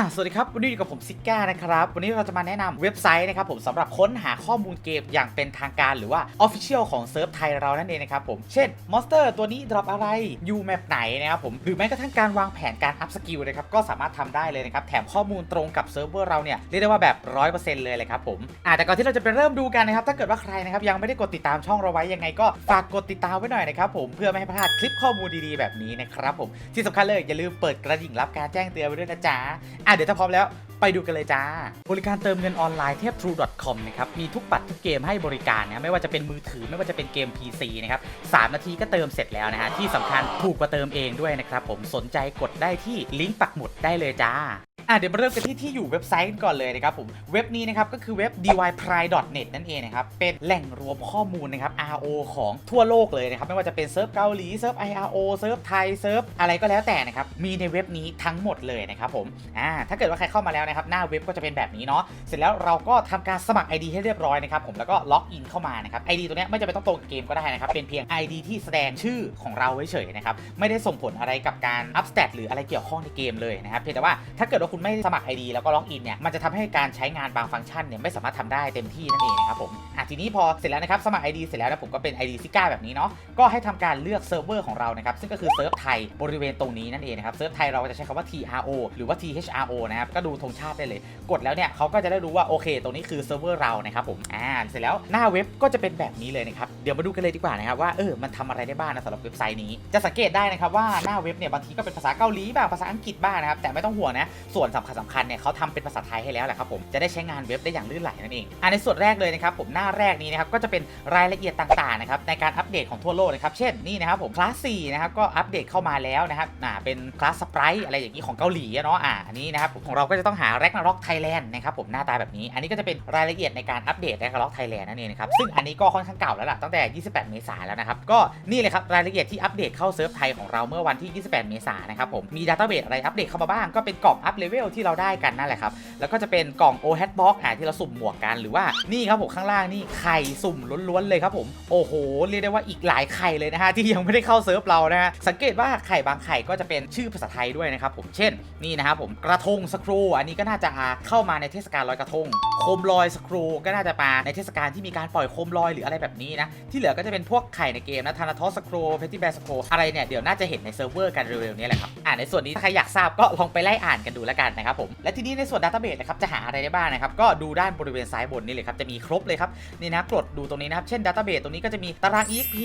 อะสวัสดีครับ วันนี้อยู่กับผมซิก้านะครับ วันนี้เราจะมาแนะนำเว็บไซต์นะครับผมสำหรับค้นหาข้อมูลเกมอย่างเป็นทางการหรือว่า Official ของเซิร์ฟไทยเรานั่นเองนะครับผม เช่นมอนสเตอร์ตัวนี้ดรอปอะไรยูแมปไหนนะครับผมหรือแม้กระทั่งการวางแผนการอัพสกิลนะครับก็สามารถทำได้เลยนะครับ แถมข้อมูลตรงกับเซิร์ฟเวอร์เราเนี่ยเรียกได้ว่าแบบ 100%เลยเลยครับผมอะแต่ก่อนที่เราจะไปเริ่มดูกันนะครับถ้าเกิดว่าใครนะครับยังไม่ได้กดติดตามช่องเราไว้ยังไงก็ฝากกดติดตามไว้หน่อยนะครับผมเพื่อไม่ให้พลาดคลิปข้อมูลดีๆแบบนี้นะครับผมที่สำคัญเลยอย่าลืมเปิดกระดิ่งรับการแจ้งเตือนไว้ด้วยนะจ๊ะอะเดี๋ยวถ้าพร้อมแล้วไปดูกันเลยจ้า บริการเติมเงินออนไลน์เทพ true.com นะครับ มีทุกบัตรทุกเกมให้บริการนะไม่ว่าจะเป็นมือถือไม่ว่าจะเป็นเกม PC นะครับ3นาทีก็เติมเสร็จแล้วนะฮะที่สำคัญถูกกว่าเติมเองด้วยนะครับผมสนใจกดได้ที่ลิงก์ปักหมุดได้เลยจ้า อะเดี๋ยวมาเริ่มกันที่ที่อยู่เว็บไซต์กันก่อนเลยนะครับผม เว็บนี้นะครับก็คือเว็บ dypri.net นั่นเองนะครับ เป็นแหล่งรวมข้อมูลนะครับ RO ของทั่วโลกเลยนะครับ ไม่ว่าจะเป็นเซิร์ฟเกาหลี เซิร์ฟ IRO เซิร์ฟไทย เซิร์ฟอะไรก็แล้วแต่นะครับ มีในเว็บนี้ทั้งหมดเลยนะครับผม อ่า ถ้าเกิดว่าใครเข้ามาแล้วนะครับ หน้าเว็บก็จะเป็นแบบนี้เนาะ เสร็จแล้วเราก็ทำการสมัคร ID ให้เรียบร้อยนะครับผม แล้วก็ล็อกอินเข้ามานะครับ ID ตัวเนี้ยไม่จำเป็นต้องตรงกับเกมก็ได้นะครับ เป็นเพียง ID ที่แสดงชื่อของเราเฉยๆนะครับ ไม่ได้ส่งผลอะไรกับการอัพสเตตหรืออะไรเกี่ยวข้องในเกมเลยนะครับ เพียงแต่ว่าถ้าเกิดว่าคุณไม่สมัคร ID แล้วก็ล็อกอินเนี่ยมันจะทำให้การใช้งานบางฟังก์ชันเนี่ยไม่สามารถทำได้เต็มที่นั่นเองนะครับผมอะทีนี้พอเสร็จแล้วนะครับสมัคร ID เสร็จแล้วนะผมก็เป็น ID ซิก้าแบบนี้เนาะก็ให้ทำการเลือกเซิร์ฟเวอร์ของเรานะครับซึ่งก็คือเซิร์ฟไทยบริเวณตรงนี้นั่นเองนะครับเซิร์ฟไทยเราก็จะใช้คำว่า TRO หรือว่า THRO นะครับก็ดูธงชาติได้เลย กดแล้วเนี่ยเขาก็จะได้รู้ว่าโอเค ตรงนี้คือเซิร์ฟเวอร์เรานะครับผมอ่าเสร็จแล้วหน้าเว็บก็จะเป็นแบบนี้เลยนะครับเดี๋ยวมาดูกันเลยดีกว่านะครับว่าเออมันทำอะไรได้บ้างนะสำหรับเว็บไซต์นี้จะสังเกตได้นะครับว่าหน้าเว็บเนี่ยบางทีก็เป็นภาษาเกาหลีบ้างภาษาอังกฤษบ้างนะครับแต่ไม่ต้องห่วงนะส่วนสำคัญสำคัญเนี่ยเขาทำเป็นภาษาไทยให้แล้วแหละครับผมจะได้ใช้งานเว็บได้อย่างลื่นไหลนั่นเองอ่าในส่วนแรกเลยนะครับผมหน้าแรกนี้นะครับก็จะเป็นรายละเอียดต่างๆนะครับในการอัปเดตของทั่วโลกนะครับเช่นนี่นะครับผมคลาส4นะครับก็อัปเดตเข้ามาแล้วนะครับอ่าเป็นคลาสสปร์อะไรอย่างนี้ของเกาหลีอะเนาะอ่าอันนี้นะครับผมของเราก็จะต้องหา Ragnarok Thailand นะครับผมหน้าตาแบบนี้ อันนี้ก็จะเป็นรายละเอียดในการอัปเดต Ragnarok Thailand นั่นเองนะครับซึ่งอันนี้ก็ค่อนข้างเก่าแล้วล่ะตั้งแต่ 28 เมษายนแล้วนะครับก็นี่เลยครับรายละเอียดที่อัปเดตเข้าเซิร์ฟไทยของเราเมื่อวันที่ 28 เมษายนนะครับผมมีดัตต้าเบสอะไรอัปเดตเข้ามาบ้างก็เป็นกล่องอัพเลเวลที่เราได้กันนั่นแหละครับ แล้วก็จะเป็นกล่อง o h a t Box อ่าที่เราสุ่มหมวกกันหรือว่านี่ครับผมข้างล่างนี่ไข่สุ่มล้วนๆเลยครับผมโอ้โหเรียกได้ว่าอีกหลายไข่เลยนะฮะที่ยังไม่ได้เข้าเซิร์ฟเรานะฮะสังเกตว่าไข่บางไข่ก็จะเป็นชื่อภาษาไทยด้วยนะครับผมเช่นนี่นะครับผมกระทงสครูอันนี้ก็น่าจะเข้ามาในเทศกาลลอยกระทงโคมลอยสครูก็น่าจะมาในเทศกาลที่มีการปล่อยโคมลอยหรืออะไรแบบนี้นะที่เหลือก็จะเป็นพวกไข่ในเกมนะธนาทอสสครูเพตตี้แบสครูอะไรเนี่ยเดี๋ยวน่าจะเห็นในเซิร์ฟเวอร์กันเร็วๆนี้แหละครับอ่าในส่วนนี้ถ้าใครอยากทราบก็ลองไปไล่อ่านกันดูแล้วกันนะครับผมและทีนี้ในส่วนดัตต้าเบสนะครับจะหาอะไรได้บ้างนะครับก็ดูด้านบริเวณซ้ายบนนี่เลยครับจะมีครบเลยครับนี่นะกดดูตรงนี้นะครับเช่นดัตต้าเบสตรงนี้ก็จะมีตาราง EXP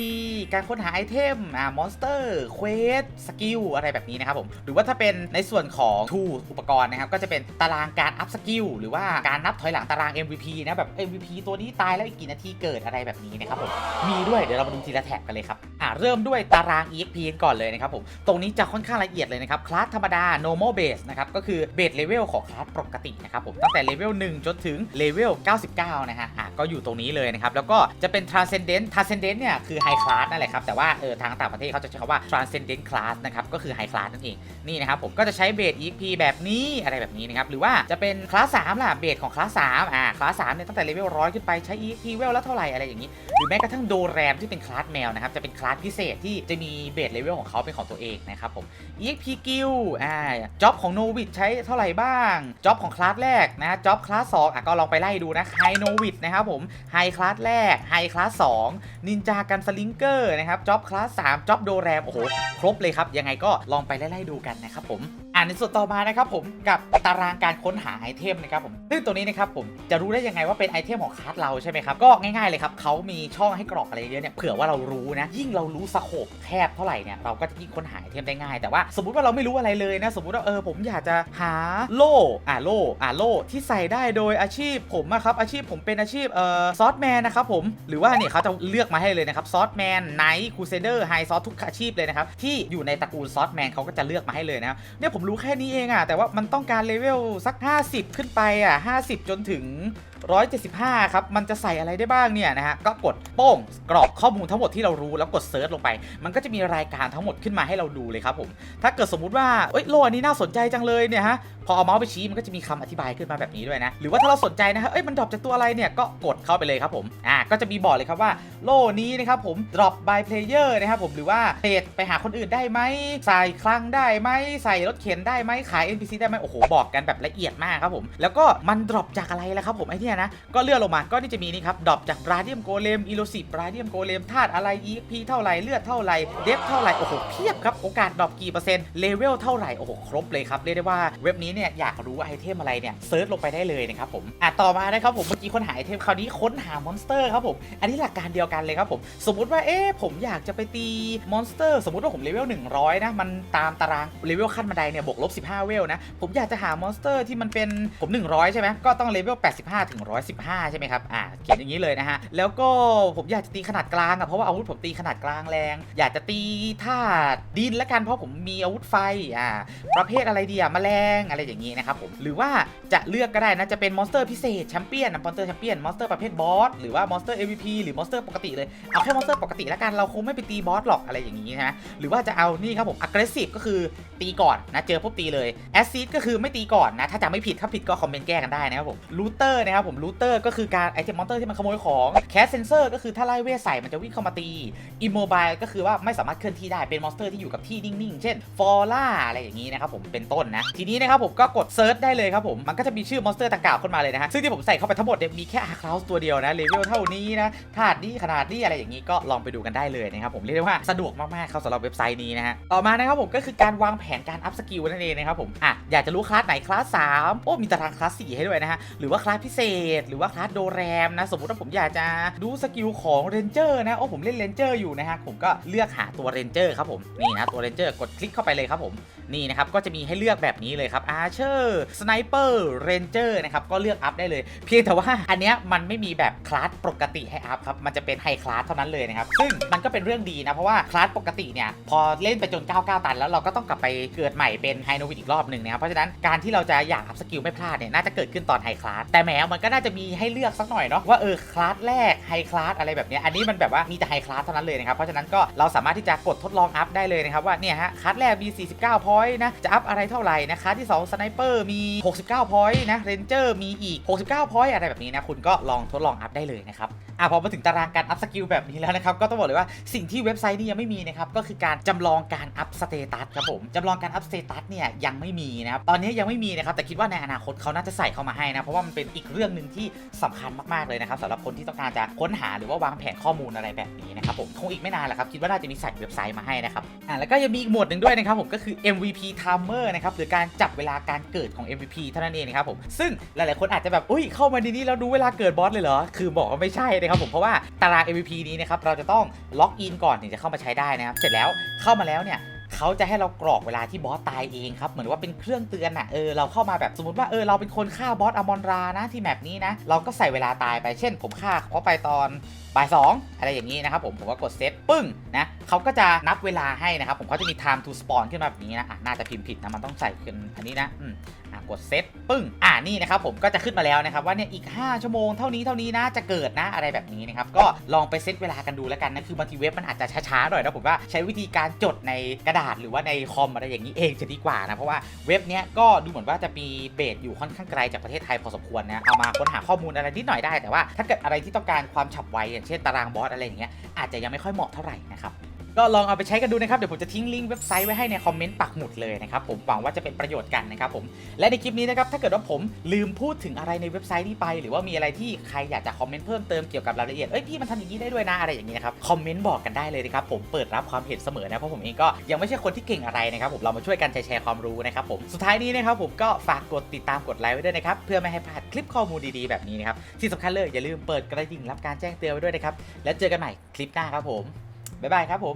การค้นหาไอเทมอ่ามอนสเตอร์เควสสกิลอะไรแบบนี้นะครับผมหรือว่าถ้าเป็นในส่วนของทูอุปกรณ์นะครับก็จะเป็นตารางการอัพสกิลหรือว่าการนับถอยหลังตาราง MVP นะแบบ MVP ตัวนี้ตายแล้วอีกกี่นาทีเกิดอะไรแบบนี้นะครับผมมีด้วยเดี๋ยวเรามาดูทีละแท็บกันเลยครับ อ่าเริ่มด้วยตาราง EXP ก่อนเลยนะครับผม ตรงนี้จะค่อนข้างละเอียดเลยนะครับ คลาสธรรมดา normal base นะครับ ก็คือเบสเลเวลของคลาสปกตินะครับผม ตั้งแต่เลเวล1จนถึงเลเวล99 นะฮะ อะก็อยู่ตรงนี้เลยนะครับ แล้วก็จะเป็น transcendent transcendent เนี่ยคือ high class นั่นแหละครับ แต่ว่าเออทางต่างประเทศเขาจะใช้คำว่า transcendent class นะครับ ก็คือ high class นั่นเอง นี่นะครับผม ก็จะใช้เบส EXP แบบนี้อะไรแบบนี้นะครับ หรือว่าจะเป็นคลาส3ล่ะ เบสของคลาส3อ่า คลาส3เนี่ยตั้งแต่เลเวล100ขึ้นไปใช้ EXP เวลแล้วเท่าไหร่อะไรอย่างนี้ หรือแม้กระทั่งโดแรมที่เป็นคลาสแมวนะครับจะเป็นคลาสพิเศษที่จะมีเบสเลเวลของเขาเป็นของตัวเองนะครับผม EXP กิลอ่าจ็อบของโนวิดใช้เท่าไหร่บ้างจ็อบของคลาสแรกนะจ็อบคลาสสอะก็ลองไปไล่ดูนะไฮโนวิดนะครับผมไฮคลาสแรกไฮคลาสสองนินจากันสลิงเกอร์นะครับจ็อบคลาสสามจ็อบโดแรมโอ้โหครบเลยครับ ยังไงก็ลองไปไล่ๆดูกันนะครับผม อ่านในส่วนต่อมานะครับผมกับตารางการค้นหาไอเทมนะครับผมซึ่งตัวนี้นะครับผมจะรู้ได้ยังไงว่าเป็นไอเทมของคลาสเราใช่ไหมครับก็ง่ายๆเลยครับเขามีช่องให้กรอกอะไรเยอะเนี่ยเผื่อว่าเรารู้นะ ยิ่งเรารู้สโคปแคบเท่าไหร่เนี่ยเราก็จะยิ่งค้นหาไอเทมได้ง่ายแต่ว่าสมมติว่าเราไม่รู้อะไรเลยนะ สมมติว่าเออผมอยากจะหาโล่อ่าโล่อ่าโล่ที่ใส่ได้โดยอาชีพผมอะครับอาชีพผมเป็นอาชีพเอ่อซอสแมนนะครับผมหรือว่าเนี่ยเขาจะเลือกมาให้เลยนะครับซอสแมนไนท์คูเซเดอร์ไฮซอสทุกอาชีพเลยนะครับที่อยู่ในตระกูลซอสแมนเขาก็จะเลือกมาให้เลยนะครับเนี่ยผมรู้แค่นี้เองอะแต่ว่ามันต้องการเลเวลสัก 50 ขึ้นไปอะ50 จนถึง 175 ครับ มันจะใส่อะไรได้บ้างเนี่ยนะฮะ ก็กดโป้งกรอกข้อมูลทั้งหมดที่เรารู้แล้วกดเซิร์ชลงไป มันก็จะมีรายการทั้งหมดขึ้นมาให้เราดูเลยครับผม ถ้าเกิดสมมุติว่าเอ้ยโลอันนี้น่าสนใจจังเลยเนี่ยฮะ พอเอาเมาส์ไปชี้มันก็จะมีคำอธิบายขึ้นมาแบบนี้ด้วยนะ หรือว่าถ้าเราสนใจนะฮะ เอ้ยมันดรอปจากตัวอะไรเนี่ย ก็กดเข้าไปเลยครับผม อ่า ก็จะมีบอกเลยครับว่าโลนี้นะครับผม drop by player นะครับผม หรือว่าเทรดไปหาคนอื่นได้ไหม ใส่คลังได้ไหม ใส่รถเข็นได้ไหม ขาย NPC ได้ไหมโอ้โห บอกกันแบบละเอียดมากครับผม แล้วก็มัน drop จากอะไรล่ะครับผมไอ้เนี่ยนะก็เลื่อนลงมาก็นี่จะมีนี่ครับ drop จาก Radium Golem Elusive Radium Golem ธาตุอะไร EXP เท่าไหร่เลือดเท่าไหร่เดฟเท่าไหร่โอ้โหเพียบครับโอกาส drop กี่เปอร์เซ็นต์เลเวลเท่าไหร่โอ้โหครบเลยครับเรียกได้ว่าเว็บนี้เนี่ยอยากรู้ไอเทมอะไรเนี่ยเซิร์ชลงไปได้เลยนะครับผมอะต่อมานะครับผมเมื่อกี้ค้นหาไอเทมคราวนี้ค้นหามอนสเตอร์ครับผมอันนี้หลักการเดียวกันเลยครับผมสมมติว่าเอ๊ะผมอยากจะไปตีมอนสเตอร์สมมติว่าผมเลเวล100นะมันตามตารางเลเวลขั้นบันไดเนี่ยบวกลบ15เวลนะผมอยากจะหามอนสเตอร์ที่มันเป็นผม 100 ใช่ไหมก็ต้องเลเวล85ถึง115 ใช่ไหมครับ อ่า เขียนอย่างนี้เลยนะฮะ แล้วก็ผมอยากจะตีขนาดกลางอะเพราะว่าอาวุธผมตีขนาดกลางแรง อยากจะตีธาตุดินละกันเพราะผมมีอาวุธไฟ อ่า ประเภทอะไรดีอะแมลงอะไรอย่างนี้นะครับผม หรือว่าจะเลือกก็ได้นะจะเป็นมอนสเตอร์พิเศษแชมเปี้ยนมอนสเตอร์แชมเปี้ยนมอนสเตอร์ประเภทบอสหรือว่ามอนสเตอร์ MVP หรือมอนสเตอร์ปกติเลย เอาแค่มอนสเตอร์ปกติละกันเราคงไม่ไปตีบอสหรอกอะไรอย่างนี้นะหรือว่าจะเอานี่ครับผม aggressive ก็คือตีก่อนนะเจอปุ๊บตีเลย acid ก็คือไม่ตีก่อนนะถ้าจำไม่ผิดถ้าผิดก็คอมเมนต์แก้กันได้นะครับผม looter นะครับผม looter ก็คือการไอเทมมอนสเตอร์ที่มันขโมยของ cast sensor ก็คือถ้าไล่เวทใส่มันจะวิ่งเข้ามาตี immobile ก็คือว่าไม่สามารถเคลื่อนที่ได้เป็นมอนสเตอร์ที่อยู่กับที่นิ่งๆ เช่น fora อะไรอย่างนี้นะครับผมเป็นต้นนะ ทีนี้นะครับผมก็กด search ได้เลยครับผมมันก็จะมีชื่อมอนสเตอร์ต่างๆขึ้นมาเลยนะฮะซึ่งที่ผมใส่เข้าไปทั้งหมดเนี่ยมีแค่ a r c l o u s ตัวเดียวนะเลเวลเท่านี้นะธาตุนี้ขนาดนี้อะไรอย่างนี้ก็ลองไปดูกันได้เลยนะครับผมเรียกได้ว่าสะดวกมากๆครับสำหรับเว็บไซต์นี้นะฮะต่อมานะครับผมก็คือการวางแผนการอัพสกิลนั่นเองนะครับผมอะอยากจะรู้คลาสไหนคลาส3โอ้มีตารางคลาส4ให้ด้วยนะฮะหรือว่าคลาสพิเศษหรือว่าคลาสโดแรมนะ สมมติว่าผมอยากจะดูสกิลของเรนเจอร์นะ โอ้ผมเล่นเรนเจอร์อยู่นะฮะ ผมก็เลือกหาตัวเรนเจอร์ครับผม นี่นะตัวเรนเจอร์กดคลิกเข้าไปเลยครับผม นี่นะครับ ก็จะมีให้เลือกแบบนี้เลยครับ Archer Sniper Ranger นะครับ ก็เลือกอัพได้เลย เพียงแต่ว่าอันเนี้ยมันไม่มีแบบคลาสปกติให้อัพครับ มันจะเป็นไฮคลาสเท่านั้นเลยนะครับ ซึ่งมันก็เป็นเรื่องดีนะ เพราะว่าคลาสปกติเนี่ย พอเล่นไปจน 99 ตัน แล้วเราก็ต้องกลับไปเกิดใหม่เป็นไฮโนวิดอีกรอบหนึ่งนะครับ เพราะฉะนั้นการที่เราจะอยากอัพสกิลไม่พลาดเนี่ยน่าจะเกิดขึ้นตอนไฮคลาสแต่แหมมันก็น่าจะมีให้เลือกสักหน่อยเนาะว่าเออคลาสแรกไฮคลาสอะไรแบบนี้อันนี้มันแบบว่ามีแต่ไฮคลาสเท่านั้นเลยนะครับเพราะฉะนั้นก็เราสามารถที่จะกดทดลองอัพได้เลยนะครับว่าเนี่ยฮะคลาสแรกมี 49พอยต์นะจะอัพอะไรเท่าไหร่นะคลาสที่2สไนเปอร์มี 69พอยต์นะเรนเจอร์มีอีก 69พอยต์อะไรแบบนี้นะคุณก็ลองทดลองอัพได้เลยนะครับอะพอมาถึงตารางการอัพสกิลแบบนี้แล้วนะครับ ก็ต้องบอกเลยว่าสิ่งที่เว็บไซต์นี้ยังไม่มีนะครับ ก็คือการจำลองการอัพสเตตัสครับผมจำลองการอัพสเตตัสเนี่ยยังไม่มีนะครับ ตอนนี้ยังไม่มีนะครับ แต่คิดว่าในอนาคตเขาน่าจะใส่เข้ามาให้นะ เพราะว่ามันเป็นอีกเรื่องหนึ่งที่สำคัญมากๆเลยนะครับสำหรับคนที่ต้องการจะค้นหาหรือว่าวางแผนข้อมูลอะไรแบบนี้นะครับผมคงอีกไม่นานแหละครับคิดว่าน่าจะมีใส่เว็บไซต์มาให้นะครับอะแล้วก็ยังมีอีกหมวดหนึ่งด้วยนะครับผมก็คือ MVP timer นะครับหรือการจับเวลาการเกิดของ MVP เท่านั้นเองนะครับผมซึ่งหลายๆคนอาจจะแบบอุ้ยเข้ามาดีนี้แล้วดูเวลาเกิดบอสเลยเหรอคือบอกว่าไม่ใช่นะครับผมเพราะว่าตาราง MVP นี้นะครับเราจะต้องล็อกอินก่อนถึงจะเข้ามาใช้ได้นะครับเสร็จแล้วเข้ามาแล้วเนี่ยเขาจะให้เรากรอกเวลาที่บอสตายเองครับ เหมือนว่าเป็นเครื่องเตือนอะเออเราเข้ามาแบบสมมติว่าเออเราเป็นคนฆ่าบอสอมอนรานะที่แมปนี้นะ เราก็ใส่เวลาตายไปเช่น ผมฆ่าเขาไปตอนบ่ายสองอะไรอย่างนี้นะครับผมผมก็กดเซตปึ้งนะเขาก็จะนับเวลาให้นะครับผมเขาจะมี time to spawn ขึ้นมาแบบนี้นะะน่าจะพิมพ์ผิดนะมันต้องใส่ขึ้นอันนี้นะอืมอะ กดเซตปึ้งอ่านี่นะครับผมก็จะขึ้นมาแล้วนะครับว่าเนี่ยอีก 5 ชั่วโมงเท่านี้เท่านี้นะจะเกิดนะอะไรแบบนี้นะครับก็ลองไปเซตเวลากันดูแล้วกันนะคือบางทีเว็บมันอาจจะช้าๆหน่อยนะผมว่าใช้วิธีการจดในกระดาษหรือว่าในคอมอะไรอย่างนี้เองจะดีกว่านะเพราะว่าเว็บเนี้ยก็ดูเหมือนว่าจะมีเบสอยู่ค่อนข้างไกลจากประเทศไทยพอสมควรนะเอามาค้นหาข้อมูลอะไรนิดหน่อยได้แต่ว่าถ้าเกิดอะไรที่ต้องการความฉับไวอย่างเช่นตารางบอสอะไรอย่างเงี้ยอาจจะยังไม่ค่อยเหมาะเท่าไหร่นะครับ ก็ลองเอาไปใช้กันดูนะครับ เดี๋ยวผมจะทิ้งลิงก์เว็บไซต์ไว้ให้ในคอมเมนต์ปักหมุดเลยนะครับผมหวังว่าจะเป็นประโยชน์กันนะครับผมและในคลิปนี้นะครับถ้าเกิดว่าผมลืมพูดถึงอะไรในเว็บไซต์นี้ไป หรือว่ามีอะไรที่ใครอยากจะคอมเมนต์เพิ่มเติมเกี่ยวกับรายละเอียดเอ้ยพี่มันทำอย่างนี้ได้ด้วยนะอะไรอย่างนี้นะครับคอมเมนต์บอกกันได้เลยนะครับผมเปิดรับความเห็นเสมอนะเพราะผมเองก็ยังไม่ใช่คนที่เก่งอะไรนะครับผมเรามาช่วยกันแชร์ความรู้นะครับผมสุดท้ายนี้นะครับผมก็ฝากกดติดตามกดไลค์ไว้ด้วยนะครับเพื่อไม่ให้พลาดคลิปข้อมูลดีๆแบบนี้นะครับที่สำคัญเลยอย่าลืมเปิดกระดิ่งรับการแจ้งเตือนไว้ด้วยนะครับแล้วเจอกันใหม่คลิปหน้าครับผมบ๊ายบายครับผม